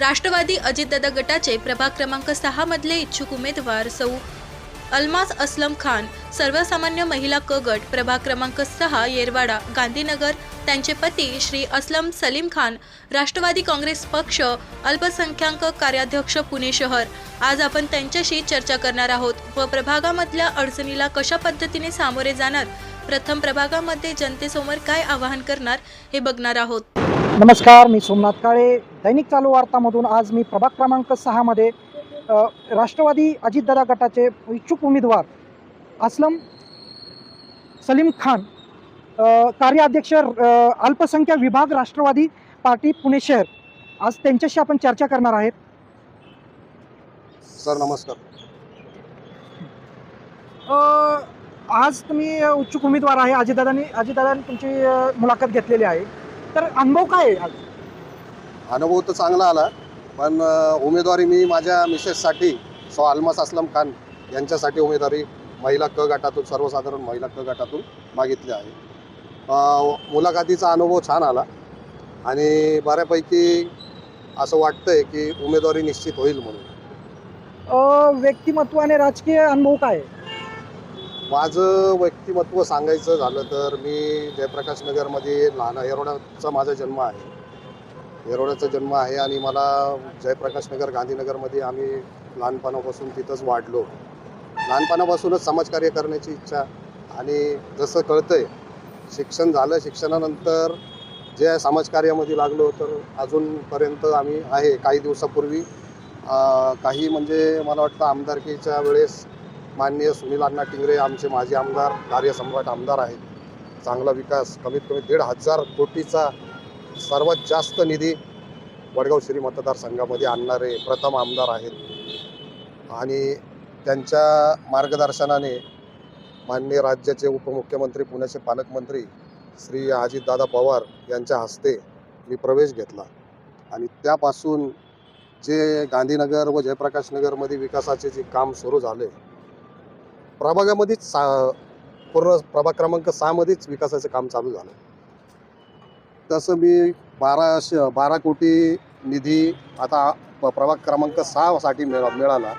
राष्ट्रवादी अजितदादा गटाचे प्रभाग क्रमांक सहा मधले इच्छुक उमेदवार सौ अल्मास असलम खान सर्वसामान्य महिला क गट प्रभाग क्रमांक सहा येरवाडा गांधीनगर त्यांचे पती श्री असलम सलीम खान राष्ट्रवादी काँग्रेस पक्ष अल्पसंख्याक कार्याध्यक्ष पुणे शहर. आज आपण त्यांच्याशी चर्चा करणार आहोत व प्रभागामधल्या अडचणीला कशा पद्धतीने सामोरे जाणार प्रथम प्रभागामध्ये जनतेसमोर काय आवाहन करणार हे बघणार आहोत. नमस्कार मी सोमनाथ काळे. दैनिक चालू वार्तामधून आज मी प्रभाग क्रमांक सहामध्ये राष्ट्रवादी अजितदादा गटाचे इच्छुक उमेदवार असलम सलीम खान कार्याध्यक्ष अ, अल्पसंख्याक विभाग राष्ट्रवादी पार्टी पुणे शहर. आज त्यांच्याशी आपण चर्चा करणार आहेत. सर नमस्कार. अ, आज तुम्ही इच्छुक उमेदवार आहे अजितदादांनी अजितदादांनी तुमची मुलाखत घेतलेली आहे. तर अनुभव काय आहे आज? अनुभव तर चांगला आला पण उमेदवारी मी माझ्या मिसेससाठी सो अल्मस असलम खान यांच्यासाठी उमेदवारी महिला क गटातून सर्वसाधारण महिला क गटातून मागितली आहे. मुलाखतीचा अनुभव छान आला आणि बऱ्यापैकी असं वाटतंय की उमेदवारी निश्चित होईल म्हणून. व्यक्तिमत्व आणि राजकीय अनुभव काय आहे? माझं व्यक्तिमत्व सांगायचं झालं तर मी जयप्रकाश नगरमध्ये लहान येरोड्याचा माझा जन्म आहे. येरोड्याचा जन्म आहे आणि मला जयप्रकाश नगर गांधीनगरमध्ये आम्ही लहानपणापासून तिथंच वाढलो. लहानपणापासूनच समाजकार्य करण्याची इच्छा आणि जसं कळतंय शिक्षण झालं शिक्षणानंतर जे समाजकार्यामध्ये लागलो तर अजूनपर्यंत आम्ही आहे. काही दिवसापूर्वी काही म्हणजे मला वाटतं आमदारकीच्या वेळेस माननीय सुनील अण्णा टिंगरे आमचे माजी आमदार कार्यसम्राट आमदार आहेत. चांगला विकास कमीत कमी दीड हजार कोटीचा सर्वात जास्त निधी वडगाव श्री मतदारसंघामध्ये आणणारे प्रथम आमदार आहेत. आणि त्यांच्या मार्गदर्शनाने माननीय राज्याचे उपमुख्यमंत्री पुण्याचे पालकमंत्री श्री अजितदादा पवार यांच्या हस्ते मी प्रवेश घेतला. आणि त्यापासून जे गांधीनगर व जयप्रकाश नगरमध्ये विकासाचे जे काम सुरू झाले प्रभागामध्येच सा पूर्ण प्रभाग क्रमांक सहामध्येच विकासाचं काम चालू झालं. तसं मी बारा श बारा कोटी निधी आता प- प्रभाग क्रमांक सहासाठी मिळा मिळाला.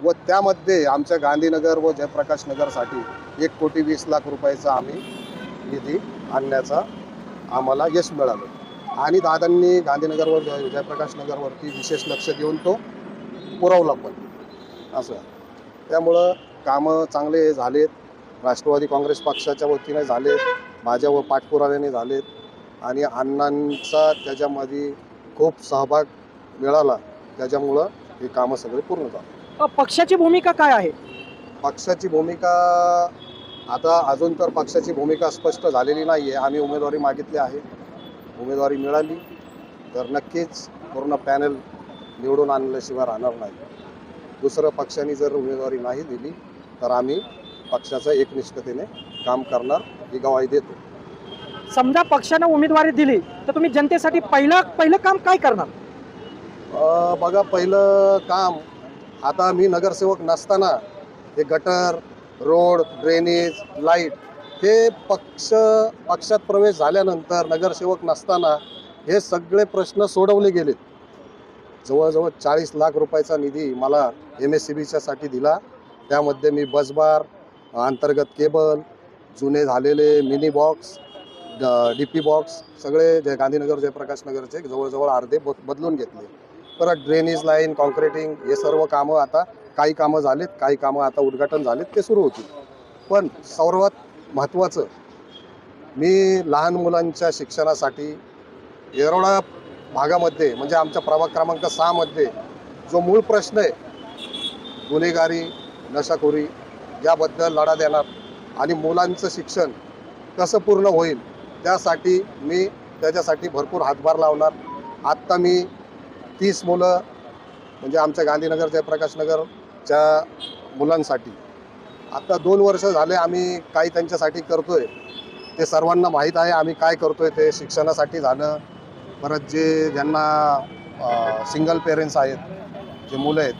व त्यामध्ये आमच्या गांधीनगर व जयप्रकाश नगरसाठी एक कोटी वीस लाख रुपयाचा आम्ही निधी आणण्याचा आम्हाला यश मिळालं. आणि दादांनी गांधीनगरवर जय जयप्रकाश नगरवरती विशेष लक्ष देऊन तो पुरवला पण. असं. त्यामुळं कामं चांगले झालेत. राष्ट्रवादी काँग्रेस पक्षाच्या वतीने झालेत. माझ्या व पाठपुराव्याने झालेत. आणि अण्णांचा त्याच्यामध्ये खूप सहभाग मिळाला. त्याच्यामुळं ही कामं सगळे पूर्ण झाली. पक्षाची भूमिका काय आहे? पक्षाची भूमिका आता अजून तर पक्षाची भूमिका स्पष्ट झालेली नाही आहे आम्ही उमेदवारी मागितली आहे. उमेदवारी मिळाली. तर नक्कीच पूर्ण पॅनल निवडून आणल्याशिवाय राहणार नाही. दुसरं पक्षाने जर उमेदवारी नाही दिली तर आम्ही पक्षाचं एकनिष्ठतेने काम करणार ही गवाही देतो. समजा पक्षानं उमेदवारी दिली तर तुम्ही जनतेसाठी पहिलं पहिलं काम काय करणार? अ, बघा पहिलं काम आता मी नगरसेवक नसताना हे गटर रोड ड्रेनेज लाइट हे पक्ष पक्षात प्रवेश झाल्यानंतर नगरसेवक नसताना हे सगळे प्रश्न सोडवले गेलेत. जवळजवळ चाळीस लाख रुपयाचा निधी मला एम एस सी बीच्यासाठी दिला. त्यामध्ये मी बसबार अंतर्गत केबल जुने झालेले mini box D P box सगळे जे गांधीनगर जयप्रकाशनगरचे जवळजवळ अर्धे ब- बदलून घेतले. परत ड्रेनेज लाईन कॉन्क्रिटिंग हे सर्व कामं आता काही कामं झालीत काही कामं आता उद्घाटन झालेत ते सुरू होतील. पण सर्वात महत्त्वाचं मी लहान मुलांच्या शिक्षणासाठी येरोडा भागामध्ये म्हणजे आमच्या प्रभाग क्रमांक सहामध्ये जो मूळ प्रश्न आहे गुन्हेगारी नशाखोरी याबद्दल लढा देणार आणि मुलांचं शिक्षण कसं पूर्ण होईल त्यासाठी मी त्याच्यासाठी भरपूर हातभार लावणार. आत्ता मी तीस मुलं म्हणजे आमच्या गांधीनगर जयप्रकाशनगरच्या मुलांसाठी. आत्ता दोन वर्ष झाले आम्ही काही त्यांच्यासाठी करतो आहे ते सर्वांना माहीत आहे आम्ही काय करतो आहे ते शिक्षणासाठी झालं. परत जे ज्यांना सिंगल पेरेंट्स आहेत जे मुलं आहेत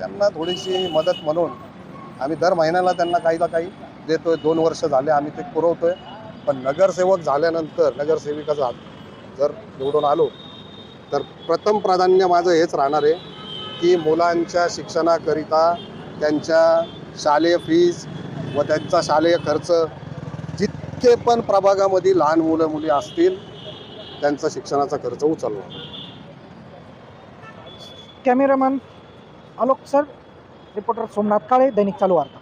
त्यांना थोडीशी मदत म्हणून आम्ही दर महिन्याला त्यांना काही ना काही देतोय. दोन वर्ष झाले आम्ही ते पुरवतोय. पण नगरसेवक झाल्यानंतर नगरसेविका जर निवडून आलो तर प्रथम प्राधान्य माझं हेच राहणार आहे की मुलांच्या शिक्षणाकरिता त्यांच्या शालेय फीज व त्यांचा शालेय खर्च जितके पण प्रभागामध्ये लहान मुलं मुली असतील त्यांचा शिक्षणाचा खर्च उचलला cameraman Alok sir reporter Somnath Kale Dainik Chalu Varta.